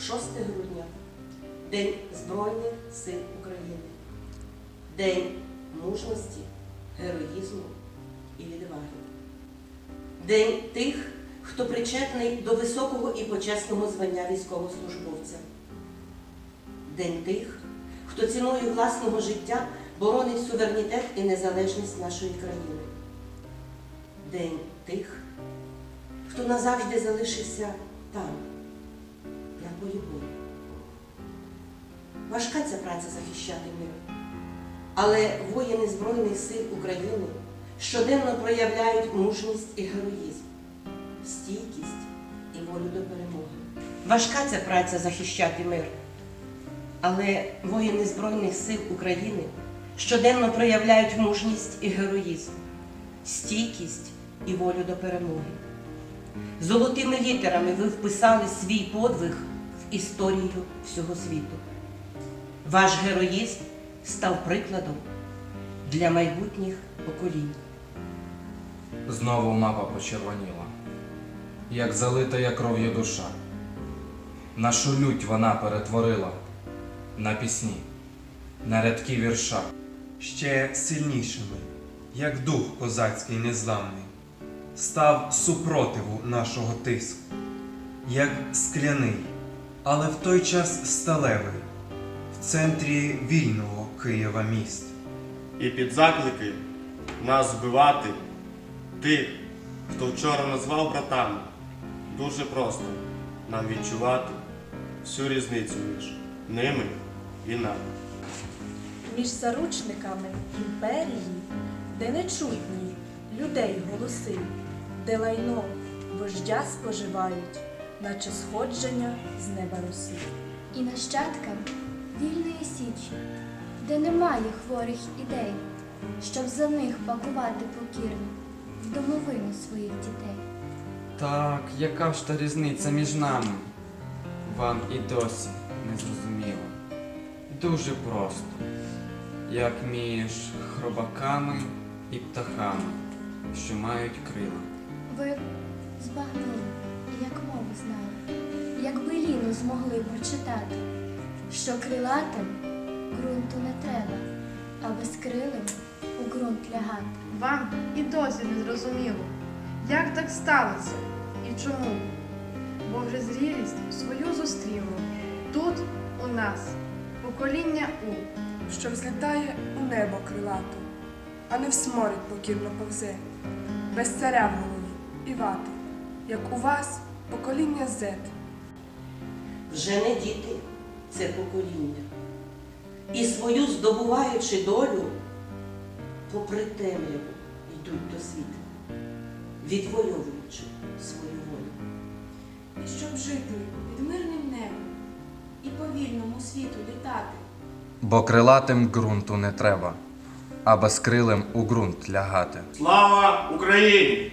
6 грудня День Збройних сил України. День мужності, героїзму і відваги. День тих, хто причетний до високого і почесного звання військовослужбовця. День тих, хто ціною власного життя боронить суверенітет і незалежність нашої країни. День тих, хто назавжди залишився там, полі бою. Важка ця праця захищати мир. Але воїни Збройних сил України щоденно проявляють мужність і героїзм, стійкість і волю до перемоги. Важка ця праця захищати мир. Але воїни Збройних сил України щоденно проявляють мужність і героїзм, стійкість і волю до перемоги. Золотими літерами ви вписали свій подвиг в історію всього світу. Ваш героїзм став прикладом для майбутніх поколінь. Знову мапа почервоніла, як залитая кров'ю душа. Нашу лють вона перетворила на пісні, на рядки вірша. ще сильнішими, як дух козацький незламний, став супротиву нашого тиску, як скляний, але в той час сталевий, в центрі вільного Києва міст. і під заклики нас збивати тих, хто вчора назвав братами, дуже просто нам відчувати всю різницю між ними і нами. між заручниками імперії, де не чутні людей голоси, де лайно вождя споживають, наче сходження з неба роси. і нащадкам вільної січі, де немає хворих ідей, щоб за них пакувати покірно в домовину своїх дітей. Так, яка ж та різниця між нами? Вам і досі не зрозуміло. Дуже просто, як між хробаками і птахами, що мають крила. Ви збагнули, як мову знали, якби ліну змогли прочитати, що крилатим ґрунту не треба, а безкрилим у ґрунт лягати. Вам і досі не зрозуміло, як так сталося і чому. Бо вже зрілість свою зустріло. Тут у нас покоління У. що взлітає у небо крилато, а не в сморід покірно повзе, без царя в голові і вати, як у вас покоління Z. Вже не діти це покоління. І свою здобуваючи долю, попри темряву йдуть до світу, відвоюючи свою волю. І щоб жити під мирним небом і по вільному світу літати. Бо крилатим ґрунту не треба, а безкрилим у ґрунт лягати. Слава Україні!